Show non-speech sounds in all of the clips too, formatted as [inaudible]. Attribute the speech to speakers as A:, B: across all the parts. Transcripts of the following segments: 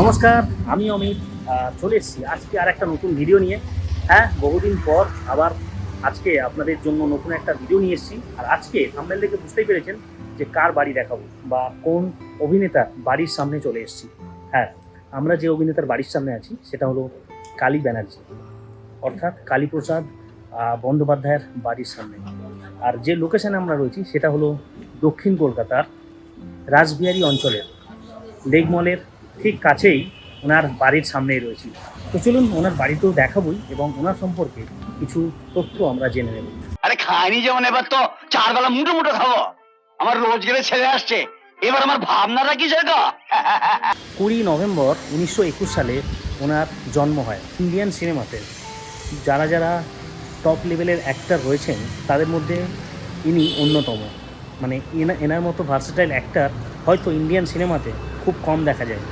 A: নমস্কার, আমি অমিত চলে এসেছি আজকে আর একটা নতুন ভিডিও নিয়ে। হ্যাঁ বহুদিন পর আবার আজকে আপনাদের জন্য নতুন একটা ভিডিও নিয়ে এসেছি। আর আজকে থাম্বনেল দেখে বুঝতেই পেরেছেন যে কার বাড়ি দেখাবো বা কোন অভিনেতা বাড়ির সামনে চলে এসেছি। হ্যাঁ আমরা যে অভিনেতার বাড়ির সামনে আছি, সেটা হলো কালী ব্যানার্জি, অর্থাৎ কালীপ্রসাদ বন্দ্যোপাধ্যায়ের বাড়ির সামনে। আর যে লোকেশনে আমরা রয়েছি, সেটা হলো দক্ষিণ কলকাতার রাসবিহারী অঞ্চলের লেক মলের ঠিক কাছেই ওনার বাড়ির সামনেই রয়েছি। তো চলুন ওনার বাড়িতেও দেখাবই এবং ওনার সম্পর্কে কিছু তথ্য আমরা জেনে নেব।
B: আরে খাইনি যেমন এবার তো চার বেলা মুঠো মুঠো খাব। আমার রোজগারে ছেড়ে আসছে। এবার আমার ভাবনাটা গো [laughs]
A: কুড়ি নভেম্বর উনিশশো একুশ সালে ওনার জন্ম হয় ইন্ডিয়ান সিনেমাতে। যারা যারা টপ লেভেলের অ্যাক্টর রয়েছেন তাদের মধ্যে ইনি অন্যতম। মানে এনা এনার মতো ভার্সেটাইল অ্যাক্টার হয়তো ইন্ডিয়ান সিনেমাতে খুব কম দেখা যায়।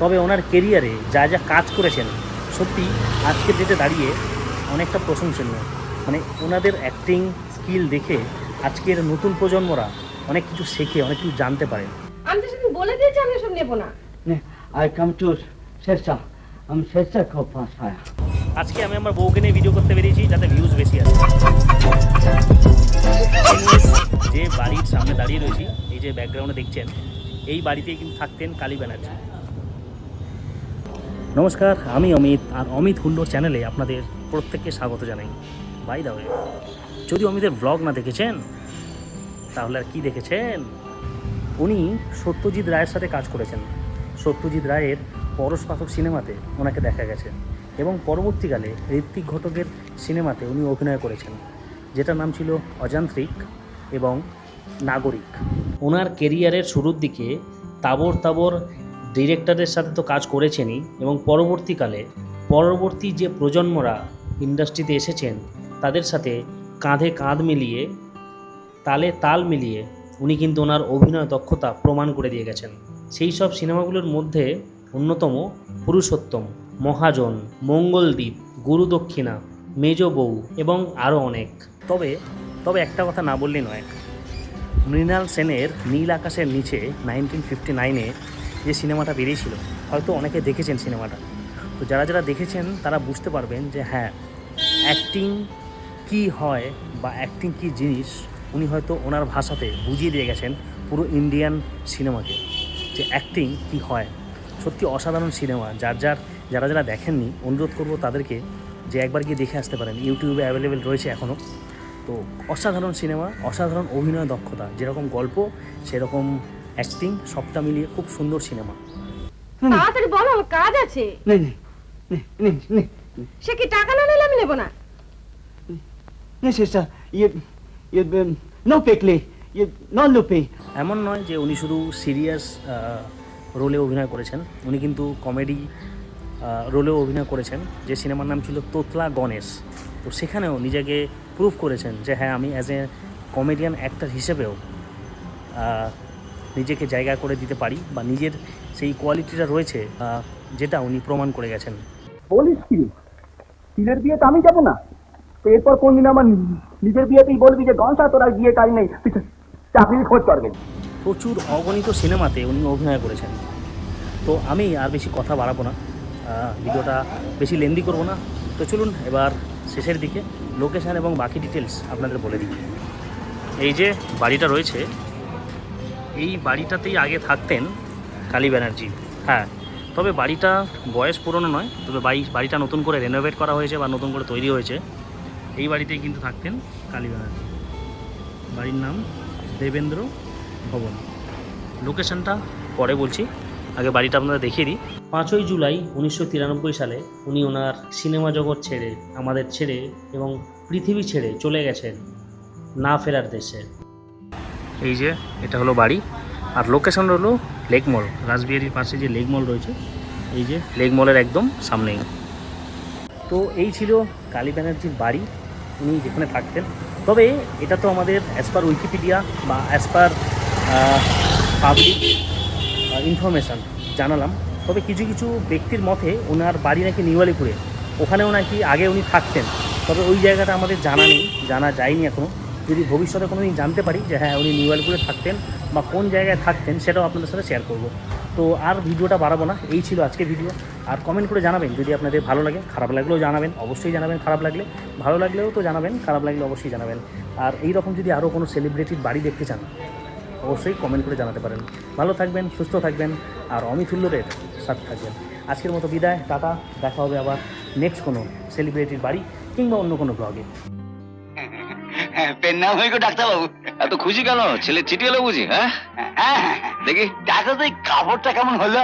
A: তবে ওনার কেরিয়ারে যা যা কাজ করেছেন সত্যি আজকের ডেটে দাঁড়িয়ে অনেকটা প্রশংসনীয়। মানে ওনাদের অ্যাক্টিং স্কিল দেখে আজকের নতুন প্রজন্মরা অনেক কিছু শেখে অনেক কিছু জানতে পারে।
C: আমি তো বলে দিয়েছি আমি এসব না।
D: আই কাম টু শেষা আমি শেষা খুব
A: আজকে আমি আমার বউকে নিয়ে ভিডিও করতে পেরেছি যাতে ভিউজ বেশি আসে। যে বাড়ির সামনে দাঁড়িয়ে রয়েছি এই যে ব্যাকগ্রাউন্ডে দেখছেন এই বাড়িতেই কিন্তু থাকতেন কালী ব্যানার্জি। নমস্কার, আমি অমিত, আর অমিত হুল্লোর চ্যানেলে আপনাদের প্রত্যেককে স্বাগত জানাই। বাই দা যদি অমিতের ব্লগ না দেখেছেন, তাহলে আর কি দেখেছেন? উনি সত্যজিৎ রায়ের সাথে কাজ করেছেন। সত্যজিৎ রায়ের পরশ পাথর সিনেমাতে ওনাকে দেখা গেছে এবং পরবর্তীকালে ঋত্বিক ঘটকের সিনেমাতে উনি অভিনয় করেছেন, যেটার নাম ছিল অযান্ত্রিক এবং নাগরিক। ওনার কেরিয়ারের শুরুর দিকে তাবর তাবর ডিরেক্টরের সাথে তো কাজ করেছেনই এবং পরবর্তীকালে পরবর্তী যে প্রজন্মরা ইন্ডাস্ট্রিতে এসেছেন, তাদের সাথে কাঁধে কাঁধ মিলিয়ে, তালে তাল মিলিয়ে উনি কিন্তু ওনার অভিনয় দক্ষতা প্রমাণ করে দিয়ে গেছেন। সেই সব সিনেমাগুলোর মধ্যে অন্যতম পুরুষোত্তম, মহাজন মঙ্গলদ্বীপ গুরুদক্ষিণা, মেজ বউ এবং আরও অনেক। তবে তবে একটা কথা না বললেই নয়, মৃণাল সেনের নীল আকাশের নিচে নাইনটিন ফিফটি নাইনে যে সিনেমাটা বেরিয়েছিল, হয়তো অনেকে দেখেছেন সিনেমাটা। তো যারা যারা দেখেছেন, তারা বুঝতে পারবেন যে হ্যাঁ অ্যাক্টিং কী হয় বা অ্যাক্টিং কী জিনিস, উনি হয়তো ওনার ভাষাতে বুঝিয়ে দিয়ে গেছেন পুরো ইন্ডিয়ান সিনেমাকে, যে অ্যাক্টিং কী হয়। সত্যি অসাধারণ সিনেমা, যার যার, যারা যারা দেখেননি, অনুরোধ করব তাদেরকে যে একবার গিয়ে দেখে আসতে পারেন। ইউটিউবে অ্যাভেলেবেল রয়েছে এখনও তো অসাধারণ সিনেমা, অসাধারণ অভিনয় দক্ষতা, যেরকম গল্প, সেরকম অ্যাক্টিং সবটা মিলিয়ে খুব সুন্দর সিনেমা।
C: তাড়াতাড়ি বলো আমার কাজ আছে। সে কি টাকা না নিলে আমি নেব না?
A: এমন নয় যে উনি শুধু সিরিয়াস রোলে অভিনয় করেছেন উনি কিন্তু কমেডি রোলেও অভিনয় করেছেন যে সিনেমার নাম ছিল তোতলা গণেশ। তো সেখানেও নিজেকে প্রুফ করেছেন যে হ্যাঁ আমি অ্যাজ এ কমেডিয়ান অ্যাক্টার হিসেবেও নিজেকে জায়গা করে দিতে পারি বা নিজের সেই কোয়ালিটিটা রয়েছে যেটা উনি প্রমাণ করে গেছেন।
E: বলিস কি? ছেলের বিয়েতে আমি যাব না? তো এরপর কোনদিন আমার নিজের বিয়েতেই বলবি যে গনসা তোর বিয়ে কাজ নেই। তুই চাকরির খোঁজ করবে
A: প্রচুর অগণিত সিনেমাতে উনি অভিনয় করেছেন। তো আমি আর বেশি কথা বাড়াবো না। ভিডিওটা বেশি লেন্দি করব না। তো চলুন এবার শেষের দিকে। লোকেশান এবং বাকি ডিটেলস আপনাদের বলে দিই। এই যে বাড়িটা রয়েছে এই বাড়িটাতেই আগে থাকতেন কালী ব্যানার্জি। হ্যাঁ তবে বাড়িটা বয়স পুরনো নয়, তবে বাড়ি বাড়িটা নতুন করে রেনোভেট করা হয়েছে বা নতুন করে তৈরি হয়েছে। এই বাড়িতেই কিন্তু থাকতেন কালী ব্যানার্জি। বাড়ির নাম দেবেন্দ্র ভবন। লোকেশনটা পরে বলছি, আগে বাড়িটা আপনারা দেখিয়ে দিই। পাঁচই জুলাই উনিশশো তিরানব্বই সালে উনি ওনার সিনেমা জগৎ ছেড়ে, আমাদের ছেড়ে এবং পৃথিবী ছেড়ে চলে গেছেন না ফেরার দেশে। এই যে, এটা হলো বাড়ি। আর লোকেশন হলো লেক মল রাসবিহারির পাশে যে লেক মল রয়েছে, এই যে লেক মলের একদম সামনেই। তো এই ছিল কালী ব্যানার্জির বাড়ি, উনি যেখানে থাকতেন। তবে এটা তো আমাদের অ্যাজ পার উইকিপিডিয়া বা অ্যাজ পার পাবলিক ইনফরমেশান জানালাম। তবে কিছু কিছু ব্যক্তির মতে ওনার বাড়ি নাকি নিওয়ালিপুরে। ওখানেও নাকি আগে উনি থাকতেন। তবে ওই জায়গাটা আমাদের জানা নেই, জানা যায়নি এখনও যদি ভবিষ্যতে কোনো দিন জানতে পারি যে হ্যাঁ উনি নিওয়ালিপুরে থাকতেন বা কোন জায়গায় থাকতেন সেটাও আপনাদের সাথে শেয়ার করব। তো আর ভিডিওটা বাড়াবো না, এই ছিল আজকের ভিডিও আর কমেন্ট করে জানাবেন, যদি আপনাদের ভালো লাগে, খারাপ লাগলেও জানাবেন, অবশ্যই জানাবেন খারাপ লাগলে। ভালো লাগলেও তো জানাবেন, খারাপ লাগলে অবশ্যই জানাবেন। আর এই রকম যদি আরও কোনো সেলিব্রিটির বাড়ি দেখতে চান, অবশ্যই কমেন্ট করে জানাতে পারেন। ভালো থাকবেন, সুস্থ থাকবেন, আর অমিত হুল্লোরের সাথে থাকবেন। আজকের মতো বিদায়, টাটা, দেখা হবে আবার নেক্সট কোনো সেলিব্রিটির বাড়ি কিংবা অন্য কোনো ব্লগে
B: পেন নাম হয়ে গো ডাক্তারবাবু। এত খুশি কেন? ছেলে চিঠি এলো বুঝি হ্যাঁ? দেখি। ডাক্তার তো কাপড়টা কেমন হলো?